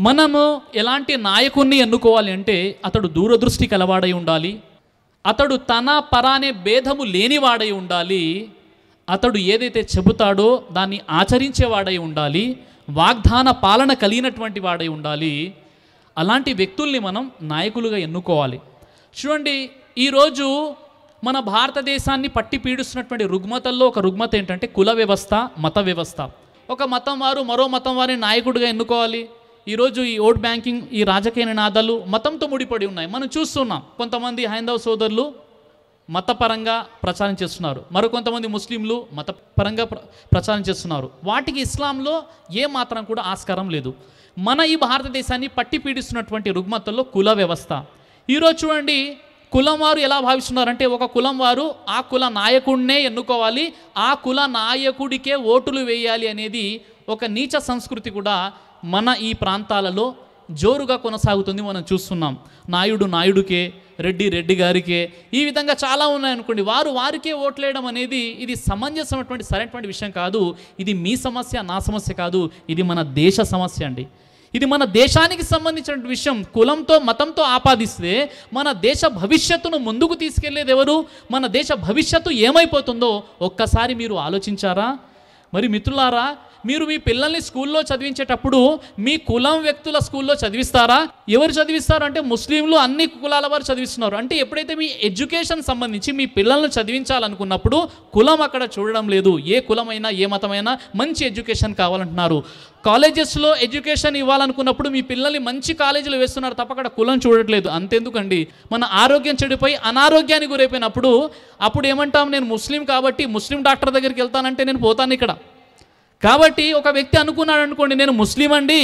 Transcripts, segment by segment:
మనము ఎలాంటి నాయకుణ్ణి ఎన్నుకోవాలి అంటే అతడు దూరదృష్టి కలవాడై ఉండాలి అతడు తన పరానే భేదము లేనివాడై ఉండాలి అతడు ఏదైతే చెబుతాడో దాన్ని ఆచరించేవాడై ఉండాలి వాగ్దాన పాలన కలిగినటువంటి వాడై ఉండాలి. అలాంటి వ్యక్తుల్ని మనం నాయకులుగా ఎన్నుకోవాలి. చూడండి ఈరోజు మన భారతదేశాన్ని పట్టి పీడిస్తున్నటువంటి రుగ్మతల్లో ఒక రుగ్మత ఏంటంటే కుల వ్యవస్థ మత వ్యవస్థ. ఒక మతం వారు మరో మతం వారిని నాయకుడిగా ఎన్నుకోవాలి. ఈరోజు ఈ ఓట్ బ్యాంకింగ్ ఈ రాజకీయ నినాదాలు మతంతో ముడిపడి ఉన్నాయి. మనం చూస్తున్నాం కొంతమంది హైందవ సోదరులు మతపరంగా ప్రచారం చేస్తున్నారు. మరికొంతమంది ముస్లింలు మతపరంగా ప్ర ప్రచారం చేస్తున్నారు. వాటికి ఇస్లాంలో ఏ మాత్రం కూడా ఆస్కారం లేదు. మన ఈ భారతదేశాన్ని పట్టి పీడిస్తున్నటువంటి రుగ్మతల్లో కుల వ్యవస్థ. ఈరోజు చూడండి కులం వారు ఎలా భావిస్తున్నారంటే ఒక కులం వారు ఆ కుల నాయకుడినే ఎన్నుకోవాలి ఆ కుల నాయకుడికే ఓటులు వేయాలి అనేది ఒక నీచ సంస్కృతి కూడా మన ఈ ప్రాంతాలలో జోరుగా కొనసాగుతుంది మనం చూస్తున్నాం. నాయుడు నాయుడుకే రెడ్డి రెడ్డి గారికే ఈ విధంగా చాలా ఉన్నాయనుకోండి. వారు వారికే ఓట్లేయడం అనేది ఇది సమంజసమైనటువంటి సరైనటువంటి విషయం కాదు. ఇది మీ సమస్య నా సమస్య కాదు. ఇది మన దేశ సమస్య అండి. ఇది మన దేశానికి సంబంధించిన విషయం. కులంతో మతంతో ఆపాదిస్తే మన దేశ భవిష్యత్తును ముందుకు తీసుకెళ్ళేది ఎవరు? మన దేశ భవిష్యత్తు ఏమైపోతుందో ఒక్కసారి మీరు ఆలోచించారా? మరి మిత్రులారా మీరు మీ పిల్లల్ని స్కూల్లో చదివించేటప్పుడు మీ కులం వ్యక్తుల స్కూల్లో చదివిస్తారా? ఎవరు చదివిస్తారు? అంటే ముస్లింలు అన్ని కులాల వారు చదివిస్తున్నారు. అంటే ఎప్పుడైతే మీ ఎడ్యుకేషన్ సంబంధించి మీ పిల్లల్ని చదివించాలనుకున్నప్పుడు కులం అక్కడ చూడడం లేదు. ఏ కులమైనా ఏ మతమైనా మంచి ఎడ్యుకేషన్ కావాలంటున్నారు. కాలేజెస్లో ఎడ్యుకేషన్ ఇవ్వాలనుకున్నప్పుడు మీ పిల్లల్ని మంచి కాలేజీలు వేస్తున్నారు తప్ప అక్కడ కులం చూడట్లేదు. అంతెందుకండి? మన ఆరోగ్యం చెడిపోయి అనారోగ్యానికి గురైపోయినప్పుడు అప్పుడు ఏమంటాం? నేను ముస్లిం కాబట్టి ముస్లిం డాక్టర్ దగ్గరికి వెళ్తానంటే నేను పోతాను ఇక్కడ. కాబట్టి ఒక వ్యక్తి అనుకున్నాడు అనుకోండి నేను ముస్లిం అండి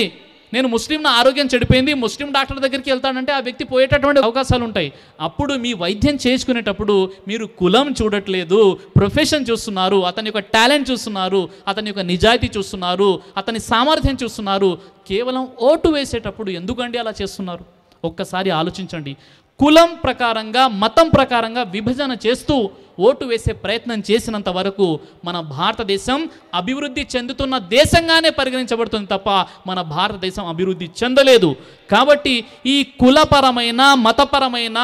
నేను ముస్లిం నా ఆరోగ్యం చెడిపోయింది ముస్లిం డాక్టర్ దగ్గరికి వెళ్తానంటే ఆ వ్యక్తి పోయేటటువంటి అవకాశాలు ఉంటాయి. అప్పుడు మీ వైద్యం చేసుకునేటప్పుడు మీరు కులం చూడట్లేదు ప్రొఫెషన్ చూస్తున్నారు అతని యొక్క టాలెంట్ చూస్తున్నారు అతని యొక్క నిజాయితీ చూస్తున్నారు అతని సామర్థ్యం చూస్తున్నారు కేవలం ఓటు వేసేటప్పుడు ఎందుకండి అలా చేస్తున్నారు? ఒక్కసారి ఆలోచించండి. కులం ప్రకారంగా మతం ప్రకారంగా విభజన చేస్తూ ఓటు వేసే ప్రయత్నం చేసినంత వరకు మన భారతదేశం అభివృద్ధి చెందుతున్న దేశంగానే పరిగణించబడుతుంది తప్ప మన భారతదేశం అభివృద్ధి చెందలేదు. కాబట్టి ఈ కులపరమైన మతపరమైన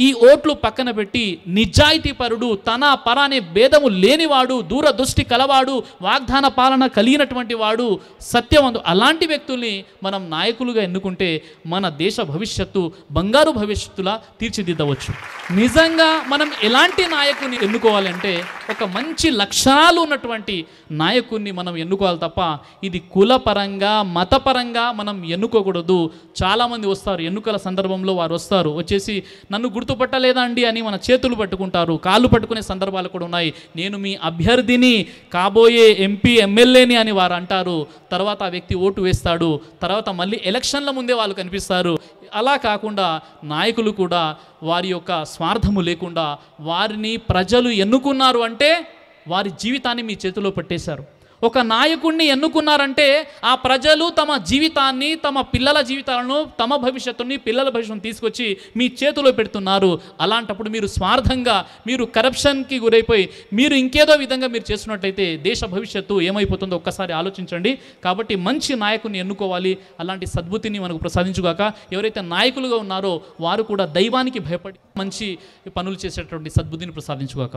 ఈ ఓట్లు పక్కన పెట్టి నిజాయితీపరుడు తన పర అనే భేదము లేనివాడు దూరదృష్టి కలవాడు వాగ్దాన పాలన కలిగినటువంటి వాడు సత్యవంతు అలాంటి వ్యక్తుల్ని మనం నాయకులుగా ఎన్నుకుంటే మన దేశ భవిష్యత్తు బంగారు భవిష్యత్తులా తీర్చిదిద్దవచ్చు. నిజంగా మనం ఎలాంటి నాయకుని ఎన్నుకోవాలంటే ఒక మంచి లక్ష్యాలు ఉన్నటువంటి నాయకుడిని మనం ఎన్నుకోవాలి తప్ప ఇది కులపరంగా మతపరంగా మనం ఎన్నుకోకూడదు. చాలామంది వస్తారు ఎన్నికల సందర్భంలో వారు వస్తారు. వచ్చేసి నన్ను గుర్తుపట్టలేదా అండి? అని మన చేతులు పట్టుకుంటారు. కాళ్ళు పట్టుకునే సందర్భాలు కూడా ఉన్నాయి. నేను మీ అభ్యర్థిని కాబోయే ఎంపీ ఎమ్మెల్యేని అని వారు అంటారు. తర్వాత ఆ వ్యక్తి ఓటు వేస్తాడు. తర్వాత మళ్ళీ ఎలక్షన్ల ముందే వాళ్ళు కనిపిస్తారు. అలా కాకుండా నాయకులు కూడా వారి యొక్క స్వార్థము లేకుండా వారిని ప్రజలు ఎన్నుకున్నారు అంటే వారి జీవితాన్ని మీ చేతిలో పెట్టేశారు. ఒక నాయకుడిని ఎన్నుకున్నారంటే ఆ ప్రజలు తమ జీవితాన్ని తమ పిల్లల జీవితాలను తమ భవిష్యత్తుని పిల్లల భవిష్యత్తుని తీసుకొచ్చి మీ చేతిలో పెడుతున్నారు. అలాంటప్పుడు మీరు స్వార్థంగా మీరు కరప్షన్కి గురైపోయి మీరు ఇంకేదో విధంగా మీరు చేస్తున్నట్లయితే దేశ భవిష్యత్తు ఏమైపోతుందో ఒక్కసారి ఆలోచించండి. కాబట్టి మంచి నాయకుని ఎన్నుకోవాలి. అలాంటి సద్బుద్ధిని మనకు ప్రసాదించుగాక ఎవరైతే నాయకులుగా ఉన్నారో వారు కూడా దైవానికి భయపడి మంచి పనులు చేసేటటువంటి సద్బుద్ధిని ప్రసాదించుగాక.